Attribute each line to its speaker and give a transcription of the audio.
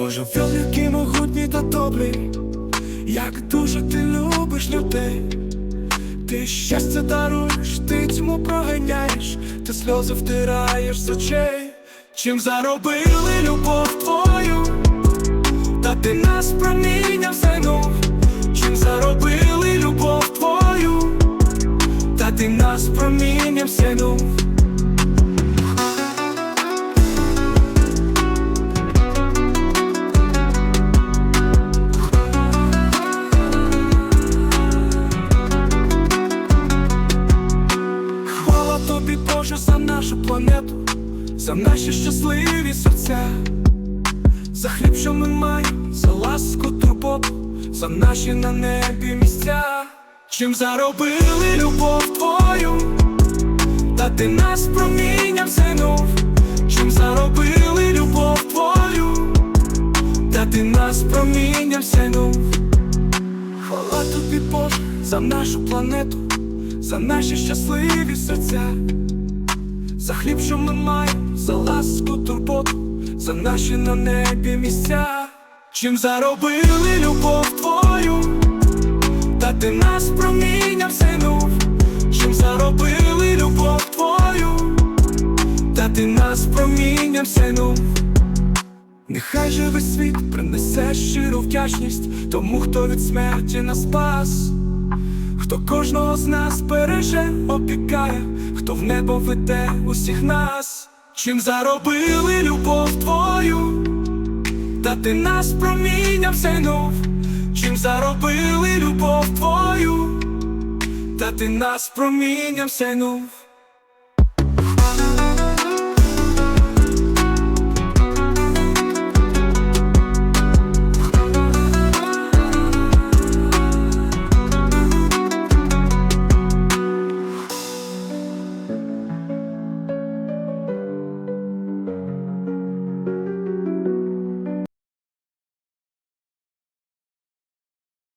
Speaker 1: Боже, філ, який могутній та добрий, як дуже ти любиш людей. Ти щастя даруєш, ти тьму проганяєш, ти сльози втираєш з очей. Чим заробили любов твою, та ти нас промінням планету, за наші щасливі серця, за хліб, що ми маємо, за ласку, турботу, за наші на небі місця. Чим заробили любов твою, та ти нас промінням синув. Чим заробили любов твою, та ти нас промінням синув. Хвала тобі, Боже, за нашу планету, за наші щасливі серця, за хліб, що ми маємо, за ласку, турботу, за наші на небі місця. Чим заробили любов твою, та ти нас промінням синув. Чим заробили любов твою, та ти нас промінням синув. Нехай весь світ принесе щиру вдячність тому, хто від смерті нас спас, хто кожного з нас береже, опікає, хто в небо веде усіх нас, чим заробили любов твою, та ти нас промінням сяйнув, чим заробили любов твою, та ти нас промінням сяйнув.